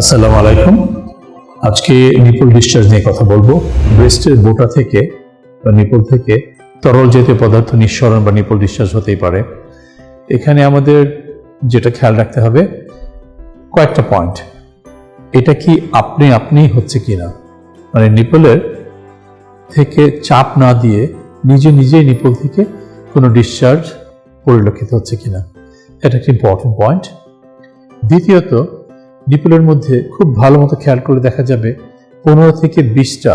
আসসালামু আলাইকুম। আজকে নিপুল ডিসচার্জ নিয়ে কথা বলব। ব্রেস্টের বোটা থেকে বা নিপল থেকে তরল জাতীয় পদার্থ নিঃসরণ বা নিপুল ডিসচার্জ হতেই পারে। এখানে আমাদের যেটা খেয়াল রাখতে হবে, কয়েকটা পয়েন্ট এটা কি আপনি আপনিই হচ্ছে কিনা? মানে নিপলের থেকে চাপ না দিয়ে নিজে নিজেই নিপল থেকে কোনো ডিসচার্জ পরিলক্ষিত হচ্ছে কিনা? এটা একটা ইম্পর্টেন্ট পয়েন্ট দ্বিতীয়ত নিপলের মধ্যে খুব ভালো মতো খেয়াল করে দেখা যাবে পনেরো থেকে বিশটা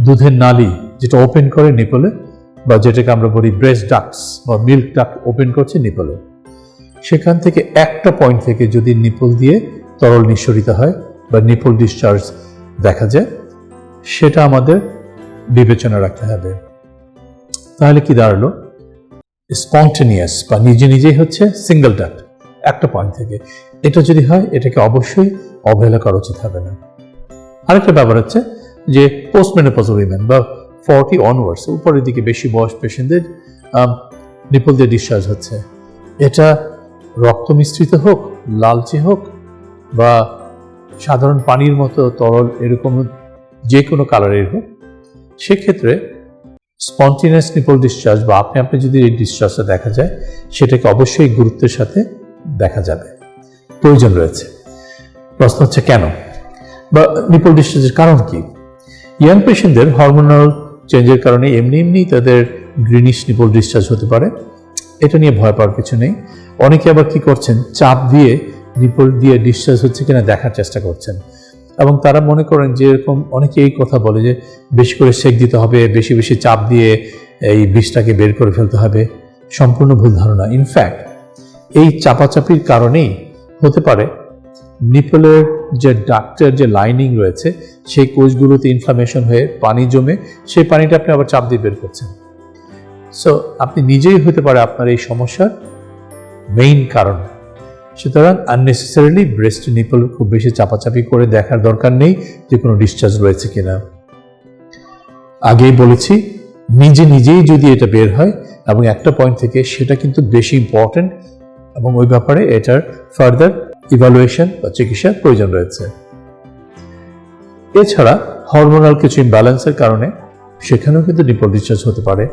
দুধের নালি যেটা ওপেন করে নিপলে, বা যেটাকে আমরা বলি ব্রেস্ট ডাক্টস বা মিল্ক ডাক্ট ওপেন করছে নিপলে। সেখান থেকে একটা পয়েন্ট থেকে যদি নিপল দিয়ে তরল নিঃসরিত হয়, বা নিপল ডিসচার্জ দেখা যায়, সেটা আমাদের বিবেচনা রাখতে হবে। তাহলে কি দাঁড়াল? স্পন্টেনিয়াস বা নিজে নিজেই হচ্ছে সিঙ্গেল ডাক্ট একটা পয়েন্ট থেকে। এটা যদি হয়, এটাকে অবশ্যই অবহেলা করা উচিত হবে না। আরেকটা ব্যাপার হচ্ছে যে পোস্ট মেনোপজ উইমেন বা ফর্টি অনওয়ার্ডস উপরের দিকে বেশি বয়স পেশেন্টদের নিপল দিয়ে ডিসচার্জ হচ্ছে। এটা রক্ত মিশ্রিত হোক, লালচে হোক বা সাধারণ পানির মতো তরল এরকম যে কোনো কালারের হোক, সেক্ষেত্রে স্পন্টিনিয়াস নিপল ডিসচার্জ বা আপনি আপনি যদি এই ডিসচার্জটা দেখা যায়, সেটাকে অবশ্যই গুরুত্বের সাথে দেখা যাবে। প্রয়োজন রয়েছে। প্রশ্ন হচ্ছে, কেন? বা নিপল ডিসচার্জের কারণ কি? ইয়াং পেশেন্টদের হরমোনাল চেঞ্জের কারণে এমনি এমনি তাদের গ্রিনিশ নিপল ডিসচার্জ হতে পারে। এটা নিয়ে ভয় পাওয়ার কিছু নেই। অনেকে আবার কি করছেন? চাপ দিয়ে নিপল দিয়ে ডিসচার্জ হচ্ছে কিনা দেখার চেষ্টা করছেন। এবং তারা মনে করেন যে এরকম অনেকে এই কথা বলে যে বেশি করে সেক দিতে হবে, বেশি বেশি চাপ দিয়ে এই বিষটাকে বের করে ফেলতে হবে। সম্পূর্ণ ভুল ধারণা। ইনফ্যাক্ট এই চাপাচাপির কারণেই হতে পারে। নিপলের যে ডাক্টের যে লাইনিং রয়েছে, সেই কোষগুলোতে ইনফ্লামেশন হয়ে পানি জমে, সেই পানিটা আপনি আবার চাপ দিয়ে বের করছেন। সো আপনি নিজেই হতে পারে আপনার এই সমস্যার মেইন কারণ। সুতরাং আননেসেসারিলি ব্রেস্ট নিপল খুব বেশি চাপাচাপি করে দেখার দরকার নেই যে কোনো ডিসচার্জ রয়েছে কিনা। আগেই বলেছি, নিজে নিজেই যদি এটা বের হয়, এবং একটা পয়েন্ট থেকে সেটা কিন্তু বেশি ইম্পর্ট্যান্ট এবং ওই ব্যাপারে এটার ফার্দার ইভালুয়েশন বা চিকিৎসার প্রয়োজন রয়েছে। এছাড়া হরমোনাল কিছু ইমব্যালেন্সের কারণে সেখানেও কিন্তু নিপল ডিসচার্জ হতে পারে।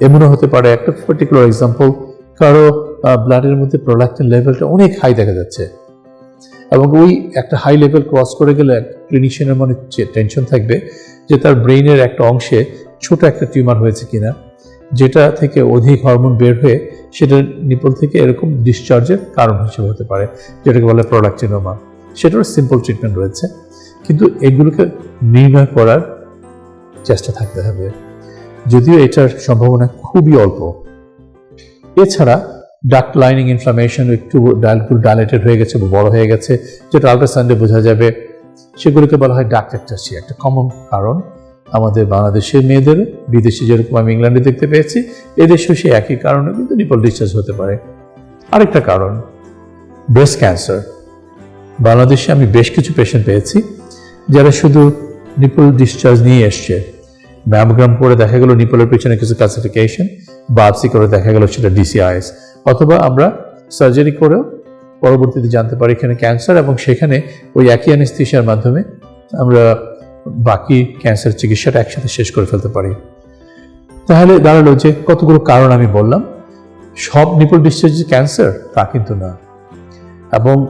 এমনও হতে পারে একটা পার্টিকুলার এক্সাম্পল কারও ব্লাডের মধ্যে প্রোডাক্টিন লেভেলটা অনেক হাই দেখা যাচ্ছে। এবং ওই একটা হাই লেভেল ক্রস করে গেলে ক্লিনিশিয়ানের মনে টেনশন থাকবে যে তার ব্রেইনের একটা অংশে ছোট একটা টিউমার হয়েছে কিনা। যেটা থেকে অধিক হরমোন বের হয়ে সেটা নিপল থেকে এরকম ডিসচার্জের কারণ হিসেবে হতে পারে, যেটাকে বলে প্রোডাক্টিনোমা সেটারও সিম্পল ট্রিটমেন্ট রয়েছে, কিন্তু এগুলোকে নির্ণয় করার চেষ্টা থাকতে হবে। যদিও এটার সম্ভাবনা খুবই অল্প। এছাড়া ডাক লাইনিং ইনফ্লামেশন একটু ডায়ালগুলো ডাইলেটেড হয়ে গেছে বা বড় হয়ে গেছে, যেটা আল্ট্রাসাউন্ডে বোঝা যাবে। সেগুলোকে বলা হয় ডাক্ট একটাসি একটা কমন কারণ। আমাদের বাংলাদেশের মেয়েদের, বিদেশে যেরকম আমি ইংল্যান্ডে দেখতে পেয়েছি, এদেশেও সেই একই কারণে কিন্তু নিপল ডিসচার্জ হতে পারে। আরেকটা কারণ ব্রেস্ট ক্যান্সার বাংলাদেশে আমি বেশ কিছু পেশেন্ট পেয়েছি, যারা শুধু নিপল ডিসচার্জ নিয়ে এসছে। ম্যামোগ্রাম করে দেখা গেল নিপলের পিছনে কিছু ক্লাসিফিকেশন বায়োপসি করে দেখা গেল সেটা ডিসিআইএস অথবা আমরা সার্জারি করেও পরবর্তীতে জানতে পারি এখানে ক্যান্সার এবং সেখানে ওই একই অ্যানেস্থিসিয়ার মাধ্যমে আমরা বাকি ক্যান্সার চিকিৎসাটা একসাথে শেষ করে ফেলতে পারি। তাহলে দাঁড়াল যে কতগুলো কারণ আমি বললাম। সব নিপল ডিসচার্জ ক্যান্সার তা কিন্তু না। এবং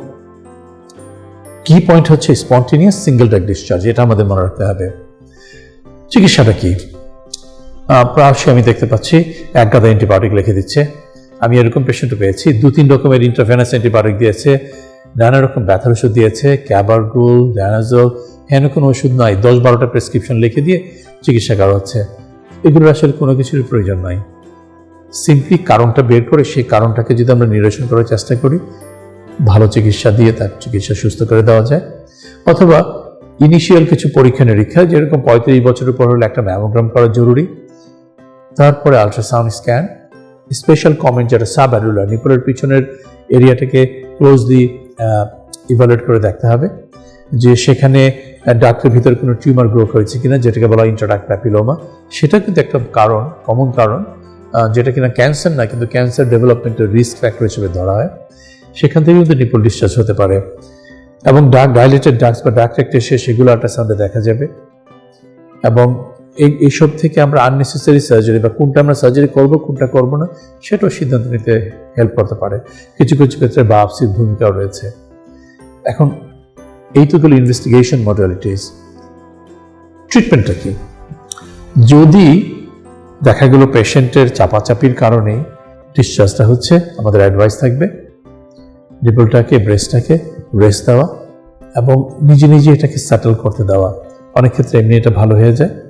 কি পয়েন্ট হচ্ছে স্পন্টেনিয়াস সিঙ্গেল ড্রাগ ডিসচার্জ এটা আমাদের মনে রাখতে হবে। চিকিৎসাটা কি? প্রায়শই আমি দেখতে পাচ্ছি, এক গাদা অ্যান্টিবায়োটিক লিখে দিচ্ছে। আমি এরকম পেশেন্টও পেয়েছি দু তিন রকমের ইন্টারভেনাস অ্যান্টিবায়োটিক দিয়েছে। নানা রকম ব্যথার ওষুধ দিয়েছে ক্যাবারগুল ড্যানাজল হেন কোনো ওষুধ নয় দশ বারোটা প্রেসক্রিপশন লিখে দিয়ে চিকিৎসা করা হচ্ছে। এগুলোর আসলে কোনো কিছুর প্রয়োজন নাই। সিম্পলি কারণটা বের করে সেই কারণটাকে যদি আমরা নিরসন করার চেষ্টা করি, ভালো চিকিৎসা দিয়ে তার চিকিৎসা সুস্থ করে দেওয়া যায়। অথবা ইনিশিয়াল কিছু পরীক্ষা নিরীক্ষা, যেরকম পঁয়ত্রিশ বছরের পর হলে একটা ম্যামোগ্রাম করা জরুরি। তারপরে আলট্রাসাউন্ড স্ক্যান স্পেশাল কমেন্ট যেটা সাব অ্যালুলার নিপলের পিছনের এরিয়াটাকে ক্লোজলি ইভালুয়েট করে দেখতে হবে যে সেখানে ডাক্তের ভিতরে কোনো টিউমার গ্রো করেছে কিনা, যেটাকে বলা ইন্টারডাক্ট প্যাপিলোমা সেটা কিন্তু একটা কারণ কমন কারণ যেটা কিনা ক্যান্সার না, কিন্তু ক্যান্সার ডেভেলপমেন্টের রিস্ক ফ্যাক্টর হিসেবে ধরা হয়। সেখান থেকে কিন্তু নিপল ডিসচার্জ হতে পারে। এবং ডাক ডাইলেটেড ডার্কস বা ডার্ক এসে সেগুলো আল্ট্রাসাউন্ডে দেখা যাবে। এবং এইসব থেকে আমরা আননেসেসারি সার্জারি বা কোনটা আমরা সার্জারি করব, কোনটা করব না, সেটাও সিদ্ধান্ত নিতে হেল্প করতে পারে। কিছু কিছু ক্ষেত্রে বাপসির ভূমিকাও রয়েছে। এখন, এই তো হলো ইনভেস্টিগেশন মডালিটিস ট্রিটমেন্টটা কি? যদি দেখা গেল পেশেন্টের চাপাচাপির কারণে ডিসচার্জটা হচ্ছে, আমাদের অ্যাডভাইস থাকবে নিপলটাকে ব্রেস্টটাকে রেস্ট দেওয়া এবং নিজে নিজে এটাকে সেটেল করতে দেওয়া। অনেক ক্ষেত্রে এমনি এটা ভালো হয়ে যায়।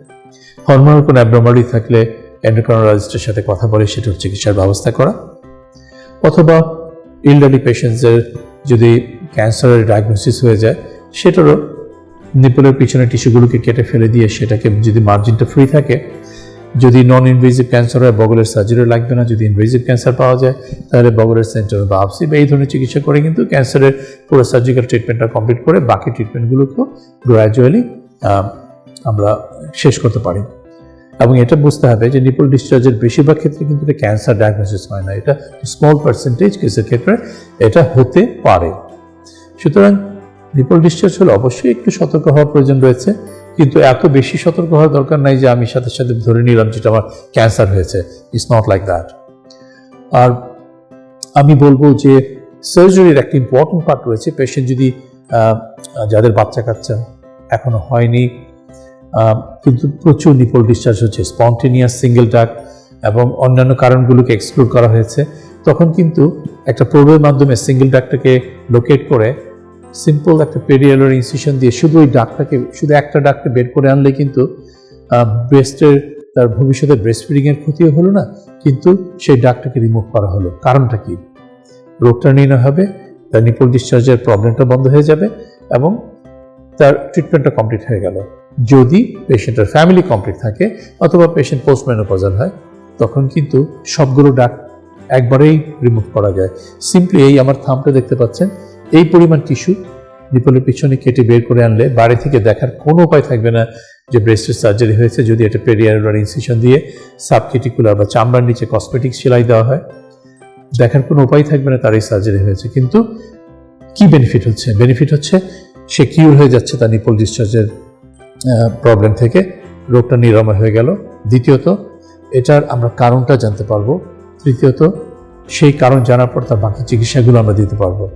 হরমোনাল কোনো অ্যাবনর্মালি থাকলে এন্ডোক্রানোলজিস্টের সাথে কথা বলে সেটার চিকিৎসার ব্যবস্থা করা। অথবা ইলডারি পেশেন্টসের যদি ক্যান্সারের ডায়াগনোসিস হয়ে যায়, সেটারও নিপলের পিছনে টিস্যুগুলোকে কেটে ফেলে দিয়ে সেটাকে যদি মার্জিনটা ফ্রি থাকে, যদি নন ইনভেজিভ ক্যান্সার হয় বগলের সার্জারি লাগবে না। যদি ইনভেজিভ ক্যান্সার পাওয়া যায়, তাহলে বগলের সেন্টার বা আপসি বা এই ধরনের চিকিৎসা করে কিন্তু ক্যান্সারের পুরো সার্জিক্যাল ট্রিটমেন্টটা কমপ্লিট করে বাকি ট্রিটমেন্টগুলোকেও গ্র্যাজুয়ালি আমরা শেষ করতে পারি। এবং এটা বুঝতে হবে যে নিপল ডিসচার্জের বেশিরভাগ ক্ষেত্রে কিন্তু এটা ক্যান্সার ডায়াগনোসিস হয় না। এটা স্মল পার্সেন্টেজ কেসের ক্ষেত্রে এটা হতে পারে। সুতরাং নিপল ডিসচার্জ হলে অবশ্যই একটু সতর্ক হওয়ার প্রয়োজন রয়েছে। কিন্তু এত বেশি সতর্ক হওয়ার দরকার নাই যে আমি সাথে সাথে ধরে নিলাম যেটা আমার ক্যান্সার হয়েছে। ইটস নট লাইক দ্যাট আর আমি বলব যে সার্জারির একটা ইম্পর্টেন্ট পার্ট রয়েছে। পেশেন্ট যদি যাদের বাচ্চা কাচ্চা এখনও হয়নি কিন্তু প্রচুর নিপল ডিসচার্জ হচ্ছে, স্পন্টেনিয়াস সিঙ্গেল ডাক এবং অন্যান্য কারণগুলোকে এক্সক্লুড করা হয়েছে। তখন কিন্তু একটা প্রোবের মাধ্যমে সিঙ্গেল ডাকটাকে লোকেট করে সিম্পল একটা পেরিয়ালার ইনসিশন দিয়ে শুধু ওই ডাকটাকে শুধু একটা ডাকটা বের করে আনলে কিন্তু ব্রেস্টের তার ভবিষ্যতে ব্রেস্ট ফিডিংয়ের ক্ষতিও হলো না, কিন্তু সেই ডাকটাকে রিমুভ করা হলো। কারণটা কি? রোগটা নির্ণয় হবে, তার নিপল ডিসচার্জের প্রবলেমটা বন্ধ হয়ে যাবে এবং তার ট্রিটমেন্টটা কমপ্লিট হয়ে গেল। যদি পেশেন্টের ফ্যামিলি কমপ্লিট থাকে অথবা পেশেন্ট পোস্টমেনোপজাল হয়, তখন কিন্তু সবগুলো ডাক একবারেই রিমুভ করা যায়। সিম্পলি এই আমার থামটা দেখতে পাচ্ছেন, এই পরিমাণ টিস্যু নিপলের পিছনে কেটে বের করে আনলে বাড়ি থেকে দেখার কোনো উপায় থাকবে না যে ব্রেস্টের সার্জারি হয়েছে, যদি এটা পেরিয়ার ইনসিশন দিয়ে সাবকিটিকুলার বা চামড়ার নিচে কসমেটিক সেলাই দেওয়া হয়। দেখার কোনো উপায় থাকবে না, তার এই সার্জারি হয়েছে। কিন্তু কি বেনিফিট হচ্ছে? বেনিফিট হচ্ছে, সে কিউর হয়ে যাচ্ছে তার নিপল ডিসচার্জের প্রবলেম থেকে রোগটা নিরাময় হয়ে গেল। দ্বিতীয়ত, এটার আমরা কারণটা জানতে পারব। তৃতীয়ত, সেই কারণ জানার পর তার বাকি চিকিৎসাগুলো আমরা দিতে পারব।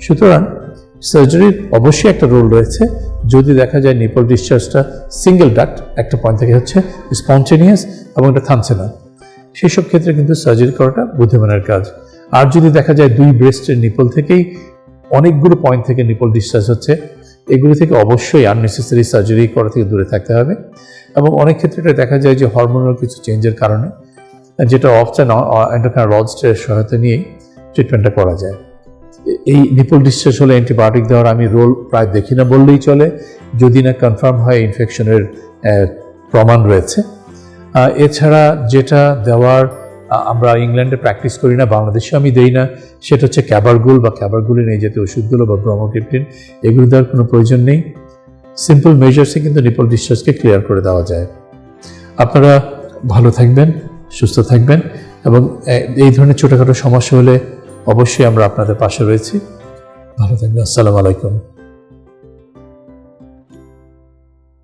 সুতরাং সার্জারির অবশ্যই একটা রোল রয়েছে। যদি দেখা যায় নিপল ডিসচার্জটা সিঙ্গেল ডাক্ট একটা পয়েন্ট থেকে হচ্ছে স্পন্টেনিয়াস এবং এটা থামছে না সেই সব ক্ষেত্রে কিন্তু সার্জারি করাটা বুদ্ধিমানের কাজ। আর যদি দেখা যায় দুই ব্রেস্টের নিপল থেকেই অনেকগুলো পয়েন্ট থেকে নিপল ডিসচার্জ হচ্ছে এগুলো থেকে অবশ্যই আননেসেসারি সার্জারি করা থেকে দূরে থাকতে হবে। এবং অনেক ক্ষেত্রে এটা দেখা যায় যে হরমোনাল কিছু চেঞ্জের কারণে, যেটা অফচান এন্ডোক্রাইনলজিস্টের সহায়তা নিয়েই ট্রিটমেন্টটা করা যায়। এই নিপল ডিসচার্জ হলে অ্যান্টিবায়োটিক দেওয়ার আমি রোল প্রায় দেখি না বললেই চলে, যদি না কনফার্ম হয় ইনফেকশনের প্রমাণ রয়েছে। এছাড়া যেটা দেওয়ার আমরা ইংল্যান্ডে প্র্যাকটিস করি না বাংলাদেশে আমি দেই না। সেটা হচ্ছে ক্যাবারগুল বা ক্যাবারগুলিন এই জাতীয় ওষুধগুলো বা ব্রমোক্রিপ্টিন এগুলো দেওয়ার কোনো প্রয়োজন নেই। সিম্পল মেজার্সে কিন্তু নিপল ডিসচার্জকে ক্লিয়ার করে দেওয়া যায়। আপনারা ভালো থাকবেন, সুস্থ থাকবেন এবং এই ধরনের ছোটোখাটো সমস্যা হলে অবশ্যই আমরা আপনাদের পাশে রয়েছি। ভালো থাকবেন, আসসালামু আলাইকুম।